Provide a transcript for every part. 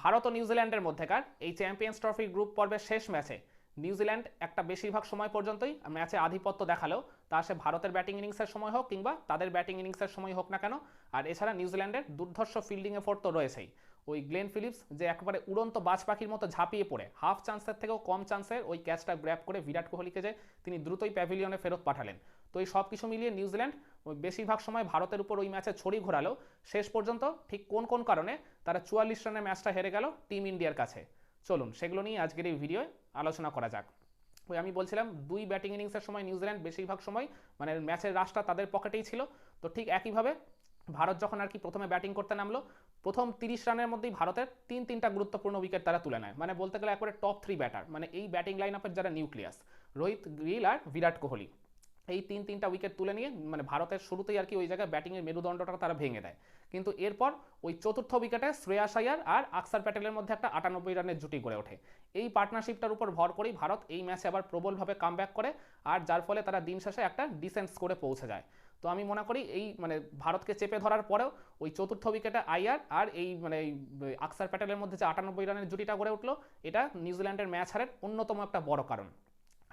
ভারত ও নিউজিল্যান্ডের মধ্যেকার এই চ্যাম্পিয়ন্স ট্রফি গ্রুপ পর্বের শেষ ম্যাচে নিউজিল্যান্ড একটা বেশিরভাগ সময় পর্যন্তই ম্যাচে আধিপত্য দেখালেও তা সে ভারতের ব্যাটিং ইনিংসের সময় হোক কিংবা তাদের ব্যাটিং ইনিংসের সময় হোক না কেন, আর এছাড়া নিউজিল্যান্ডের দুর্ধর্ষ ফিল্ডিং এফোর্ট তো রয়েছেই। ওই গ্লেন ফিলিপস যে একবারে উড়ন্ত বাজ পাখির মতো ঝাঁপিয়ে পড়ে, হাফ চান্সের থেকেও কম চান্সের ওই ক্যাচটা গ্র্যাপ করে বিরাট কোহলিকে যে তিনি দ্রুতই প্যাভিলিয়নে ফেরত পাঠালেন। তো এই সব কিছু মিলিয়ে নিউজিল্যান্ড বেশিরভাগ সময় ভারতের উপর ওই ম্যাচে ছড়ি ঘোরালো। শেষ পর্যন্ত ঠিক কোন কোন কারণে তারা চুয়াল্লিশ রানের ম্যাচটা হেরে গেল টিম ইন্ডিয়ার কাছে। চলুন, সেগুলো নিয়ে আজকের এই ভিডিওয়ে আলোচনা করা যাক। ওই আমি বলছিলাম, দুই ব্যাটিং ইনিংসের সময় নিউজিল্যান্ড বেশিরভাগ সময় মানে ম্যাচের রাশটা তাদের পকেটেই ছিল। তো ঠিক একইভাবে ভারত যখন আর কি প্রথমে ব্যাটিং করতে নামলো, প্রথম তিরিশ রানের মধ্যেই ভারতের তিন তিনটা গুরুত্বপূর্ণ উইকেট তারা তুলে নেয়। মানে বলতে গেলে একবারে টপ থ্রি ব্যাটার মানে এই ব্যাটিং লাইন আপের যারা নিউক্লিয়াস রোহিত গ্রিল আর বিরাট কোহলি। এই তিন তিনটা উইকেট তুলে নিয়ে মানে ভারতের শুরুতেই আর কি ওই জায়গায় ব্যাটিংয়ের মেরুদণ্ডটা তারা ভেঙে দেয়। কিন্তু এরপর ওই চতুর্থ উইকেটে শ্রেয়াস আয়ার আর আকসার প্যাটেলের মধ্যে একটা আটানব্বই রানের জুটি গড়ে ওঠে। এই পার্টনারশিপটার উপর ভর করেই ভারত এই ম্যাচে আবার প্রবলভাবে কামব্যাক করে আর যার ফলে তারা দিন শেষে একটা ডিসেন্ট স্কোরে পৌঁছে যায়। তো আমি মনে করি এই মানে ভারতকে চেপে ধরার পরেও ওই চতুর্থ উইকেটে আইয়ার আর এই মানে আকসার প্যাটেলের মধ্যে যে আটানব্বই রানের জুটিটা গড়ে উঠল, এটা নিউজিল্যান্ডের ম্যাচ হারের অন্যতম একটা বড় কারণ।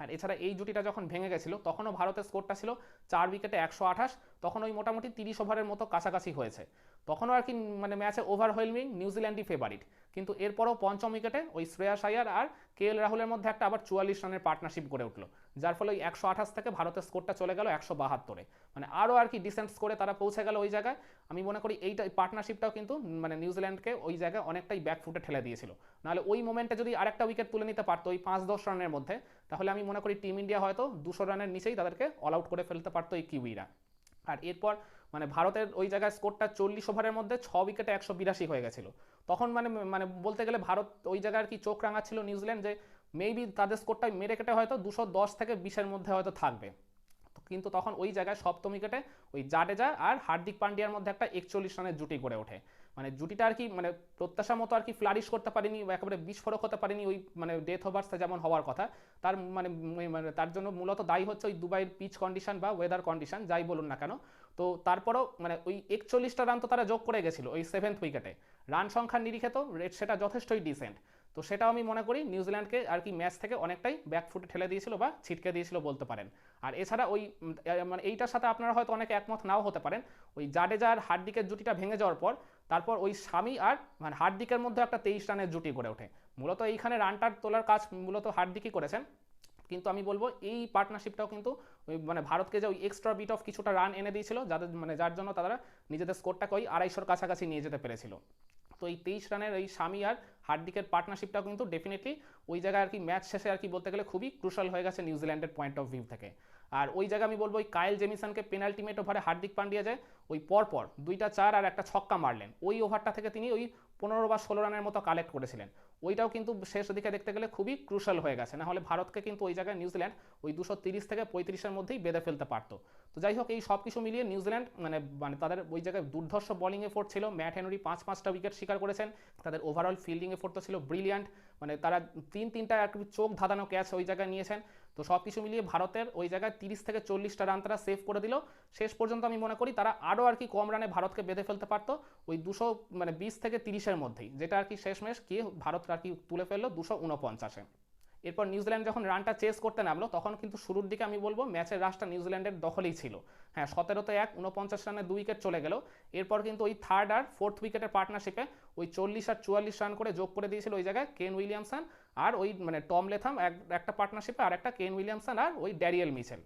আর এছাড়া এই জুটিটা যখন ভেঙে গেছিল, তখনও ভারতের স্কোরটা ছিল চার উইকেটে একশো আঠাশ, তখন ওই মোটামুটি তিরিশ ওভারের মতো কাছাকাছি হয়েছে। তখনও আর কি মানে ম্যাচে ওভারওয়েলমিং নিউজিল্যান্ডই ফেভারিট কিন্তু এরপরও পঞ্চম উইকেটে ওই শ্রেয়াস আয়ার আর কে এল রাহুলের মধ্যে একটা আবার চুয়াল্লিশ রানের পার্টনারশিপ গড়ে উঠল, যার ফলে ওই একশো আঠাশ থেকে ভারতের স্কোরটা চলে গেল একশো বাহাত্তরে মানে আরও আর কি ডিসেন্ট স্কোরে তারা পৌঁছে গেল ওই জায়গায়। আমি মনে করি এইটা পার্টনারশিপটাও কিন্তু মানে নিউজিল্যান্ডকে ওই জায়গায় অনেকটাই ব্যাকফুটে ঠেলে দিয়েছিল। নাহলে ওই মোমেন্টে যদি আরেকটা উইকেট তুলে নিতে পারতো ওই পাঁচ দশ রানের মধ্যে তাহলে আমি মনে করি টিম ইন্ডিয়া হয়তো দুশো রানের নিচেই তাদেরকে অল আউট করে ফেলতে পারতো এই কিউইরা। আর এরপর মানে ভারতের ওই জায়গায় স্কোরটা চল্লিশ ওভারের মধ্যে ছ উইকেটে একশো বিরাশি হয়ে গেছিল। তখন মানে মানে বলতে গেলে ভারত ওই জায়গায় আর কি চোখ রাঙাচ্ছিল নিউজিল্যান্ড যে মেবি তাদের স্কোরটা মেরে কেটে হয়তো দুশো দশ থেকে বিশের মধ্যে হয়তো থাকবে। কিন্তু তখন ওই জায়গায় সপ্তম উইকেটে ওই জাডেজা আর হার্দিক পান্ডিয়ার মধ্যে একটা একচল্লিশ রানের জুটি গড়ে ওঠে। মানে জুটিটা আর কি মানে প্রত্যাশা মতো আর কি ফ্লারিশ করতে পারেনি বা একেবারে বিস্ফোরক হতে পারেনি ওই মানে ডেথ ওভার্সটা যেমন হওয়ার কথা। তার মানে মানে তার জন্য মূলত দায়ী হচ্ছে ওই দুবাইয়ের পিচ কন্ডিশন বা ওয়েদার কন্ডিশন যাই বলুন না কেন। তো তারপরও মানে ওই একচল্লিশটা রান তো তারা যোগ করে গেছিল ওই সেভেন্থ উইকেটে রান সংখ্যার নিরিখে তো সেটা যথেষ্টই ডিসেন্ট তো সেটাও আমি মনে করি নিউজিল্যান্ডকে আর কি ম্যাচ থেকে অনেকটাই ব্যাকফুটে ঠেলে দিয়েছিল বা ছিটকে দিয়েছিল বলতে পারেন। আর এছাড়া ওই মানে এইটার সাথে আপনারা হয়তো অনেকে একমত নাও হতে পারেন, ওই জাডেজার হার্দিকের জুটিটা ভেঙে যাওয়ার পর তারপর ওই স্বামী আর মানে হার্দিকের মধ্যে একটা তেইশ রানের জুটি গড়ে ওঠে। মূলত এইখানে রানটার তোলার কাজ মূলত হার্দিকই করেছেন। কিন্তু আমি বলব এই পার্টনারশিপটাও কিন্তু ওই মানে ভারতকে যে ওই এক্সট্রা বিট অফ কিছুটা রান এনে দিয়েছিল, যাদের মানে যার জন্য তারা নিজেদের স্কোরটাকে ওই আড়াইশোর কাছাকাছি নিয়ে যেতে পেরেছিল। তো এই তেইশ রানের এই স্বামী আর হার্দিকের পার্টনারশিপটাও কিন্তু ডেফিনেটলি ওই জায়গায় আর কি ম্যাচ শেষে আর কি বলতে গেলে খুবই ক্রুশাল হয়ে গেছে নিউজিল্যান্ডের পয়েন্ট অফ ভিউ থেকে। আর ওই জায়গায় আমি বলব ওই কায়েল জেমিসনকে পেনাল্টি মেট ওভারে হার্দিক পান্ডিয়া যায় ওই পরপর দুইটা চার আর একটা ছক্কা মারলেন। ওই ওভারটা থেকে তিনি ওই পনেরো বা ষোলো রানের মতো কালেক্ট করেছিলেন। ওইটাও কিন্তু শেষ দিকে দেখতে গেলে খুবই ক্রুশাল হয়ে গেছে। না হলে ভারতকে কিন্তু ওই জায়গায় নিউজিল্যান্ড ওই দুশো তিরিশ থেকে পঁয়ত্রিশের মধ্যেই বেঁধে ফেলতে পারতো। তো যাই হোক, এই সব কিছু মিলিয়ে নিউজিল্যান্ড মানে মানে তাদের ওই জায়গায় দুর্ধর্ষ বোলিং এফোর্ট ছিল ম্যাট হেনরি পাঁচ পাঁচটা উইকেট শিকার করেছেন। তাদের ওভারঅল ফিল্ডিং এফোর্ট তো ছিল ব্রিলিয়ান্ট মানে তারা তিন তিনটা একটু চোখ ধাঁধানো ক্যাচ ওই জায়গায় নিয়েছেন। তো সব কিছু মিলিয়ে ভারতের ওই জায়গায় তিরিশ থেকে চল্লিশটা রান তারা সেভ করে দিল। শেষ পর্যন্ত আমি মনে করি তারা আরও আর কি কম রানে ভারতকে বেঁধে ফেলতে পারতো। ওই দুশো মানে বিশ থেকে তিরিশের মধ্যেই, যেটা আর কি শেষমেশ কি ভারত আর কি তুলে ফেলল দুশো উনপঞ্চাশে। এরপর নিউজিল্যান্ড যখন রানটা চেস করতে নামলো, তখন কিন্তু শুরুর দিকে আমি বলব ম্যাচের রাশটা নিউজিল্যান্ডের দখলেই ছিল। হ্যাঁ সতেরোতে এক, উনপঞ্চাশ রানে দুই উইকেট চলে গেল। এরপর কিন্তু ওই থার্ড আর ফোর্থ উইকেটের পার্টনারশিপে ওই চল্লিশ আর চুয়াল্লিশ রান করে যোগ করে দিয়েছিল ওই জায়গায় কেন উইলিয়ামসন। আর ওই মানে টম লেথাম একটা পার্টনারশিপে আর একটা কেন উইলিয়ামসন আর ওই ড্যারিয়েল মিচেল।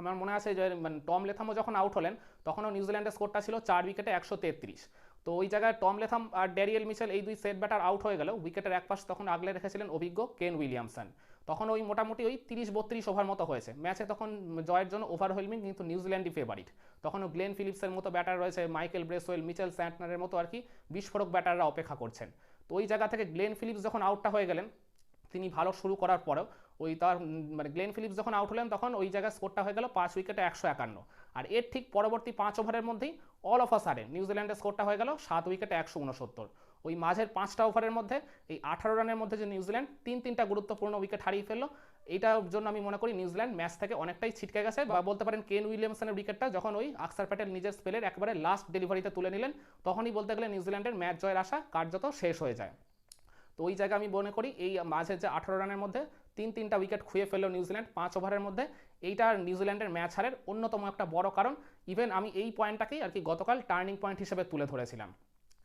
আমার মনে আছে যে মানে টম লেথামও যখন আউট হলেন, তখনও নিউজিল্যান্ডের স্কোরটা ছিল চার উইকেটে একশো তেত্রিশ। তো ওই জায়গায় টম লেথাম আর ড্যারিয়েল মিচেল এই দুই সেট ব্যাটার আউট হয়ে গেল উইকেটের এক পাশ তখন আগলে রেখেছিলেন অভিজ্ঞ কেন উইলিয়ামসন। তখন ওই মোটামুটি ওই তিরিশ বত্রিশ ওভার মতো হয়েছে। ম্যাচে তখন জয়ের জন্য ওভারওয়েলমিং কিন্তু নিউজিল্যান্ডই ফেভারিট তখনও গ্লেন ফিলিপসের মতো ব্যাটার রয়েছে, মাইকেল ব্রেসওয়েল, মিচেল স্যান্টনারের মতো আর কি বিস্ফোরক ব্যাটাররা অপেক্ষা করছেন। তো ওই জায়গা থেকে গ্লেন ফিলিপস যখন আউটটা হয়ে গেলেন তিনি ভালো শুরু করার পরেও ওই তার মানে গ্লেন ফিলিপস যখন আউট হলেন তখন ওই জায়গায় স্কোরটা হয়ে গেল পাঁচ উইকেটে একশো একান্ন। আর এর ঠিক পরবর্তী পাঁচ ওভারের মধ্যেই অল অফ আ নিউজিল্যান্ডের স্কোরটা হয়ে গেল সাত উইকেটে একশো উনসত্তর। ওই মাঝের পাঁচটা ওভারের মধ্যে এই আঠারো রানের মধ্যে যে নিউজিল্যান্ড তিন তিনটা গুরুত্বপূর্ণ উইকেট হারিয়ে ফেলল, এইটার জন্য আমি মনে করি নিউজিল্যান্ড ম্যাচ থেকে অনেকটাই ছিটকে গেছে বা বলতে পারেন কেন উইলিয়ামসনের উইকেটটা যখন ওই আকসার প্যাটেল নিজের স্পেলের একবারে লাস্ট ডেলিভারিতে তুলে নিলেন, তখনই বলতে গেলে নিউজিল্যান্ডের ম্যাচ জয়ের আশা কার্যত শেষ হয়ে যায়। তো ওই জায়গায় আমি মনে করি এই মাঝের যে আঠারো রানের মধ্যে তিন তিনটা উইকেট খুঁয়ে ফেলল নিউজিল্যান্ড পাঁচ ওভারের মধ্যে। এইটা নিউজিল্যান্ডের ম্যাচ হারের অন্যতম একটা বড় কারণ। ইভেন আমি এই পয়েন্টটাকেই আর কি গতকাল টার্নিং পয়েন্ট হিসেবে তুলে ধরেছিলাম।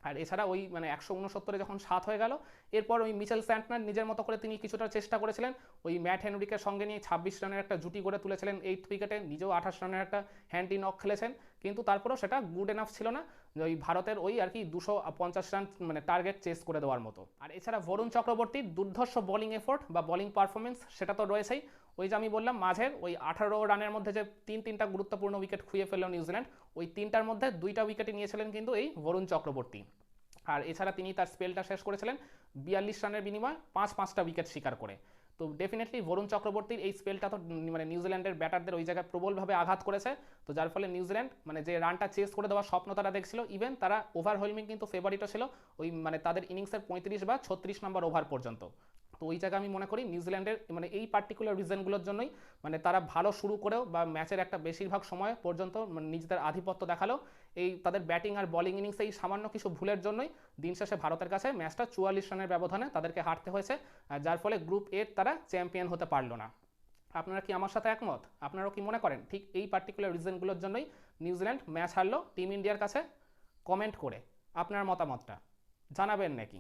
আর এছাড়া ওই মানে একশো উনসত্তরে যখন সাত হয়ে গেল, এরপর ওই মিচেল স্যান্টনার নিজের মতো করে তিনি কিছুটা চেষ্টা করেছিলেন। ওই ম্যাট হেনরিকের সঙ্গে নিয়ে ছাব্বিশ রানের একটা জুটি করে তুলেছিলেন এইট উইকেটে নিজেও আঠাশ রানের একটা হ্যান্ডি নক খেলেছেন। কিন্তু তারপরেও সেটা গুড এনাফ ছিল না। ওই ভারতের ওই আর কি দুশো পঞ্চাশ রান মানে টার্গেট চেস করে দেওয়ার মতো। আর এছাড়া বরুণ চক্রবর্তীর দুর্ধর্ষ বোলিং এফোর্ট বা বোলিং পারফরমেন্স সেটা তো রয়েছেই। ওই যে আমি বললাম, মাঝের ওই আঠারো রানের মধ্যে যে তিন তিনটা গুরুত্বপূর্ণ উইকেট খুঁয়ে ফেলল নিউজিল্যান্ড, ওই তিনটার মধ্যে দুইটা উইকেটে নিয়েছিলেন কিন্তু এই বরুণ চক্রবর্তী। আর এছাড়া তিনি তার স্পেলটা শেষ করেছিলেন, বিয়াল্লিশ রানের বিনিময়ে পাঁচ পাঁচটা উইকেট শিকার করে। তো ডেফিনেটলি বরুণ চক্রবর্তীর এই স্পেলটা তো মানে নিউজিল্যান্ডের ব্যাটারদের ওই জায়গায় প্রবলভাবে আঘাত করেছে। তো যার ফলে নিউজিল্যান্ড মানে যে রানটা চেস করে দেওয়ার স্বপ্ন তারা দেখছিল ইভেন তারা ওভারহোলমিং কিন্তু ফেভারিটও ছিল ওই মানে তাদের ইনিংসের পঁয়ত্রিশ বা ছত্রিশ নম্বর ওভার পর্যন্ত। তো ওই জায়গায় আমি মনে করি নিউজিল্যান্ডের মানে এই পার্টিকুলার রিজনগুলোর জন্যই মানে তারা ভালো শুরু করেও বা ম্যাচের একটা বেশিরভাগ সময় পর্যন্ত মানে নিজেদের আধিপত্য দেখাল। এই তাদের ব্যাটিং আর বলিং ইনিংসে এই সামান্য কিছু ভুলের জন্যই দিন শেষে ভারতের কাছে ম্যাচটা চুয়াল্লিশ রানের ব্যবধানে তাদেরকে হারতে হয়েছে যার ফলে গ্রুপ এর তারা চ্যাম্পিয়ন হতে পারল না। আপনারা কি আমার সাথে একমত? আপনারাও কি মনে করেন? ঠিক এই পার্টিকুলার রিজনগুলোর জন্যই নিউজিল্যান্ড ম্যাচ হারলো টিম ইন্ডিয়ার কাছে কমেন্ট করে। আপনার মতামতটা? জানাবেন নাকি?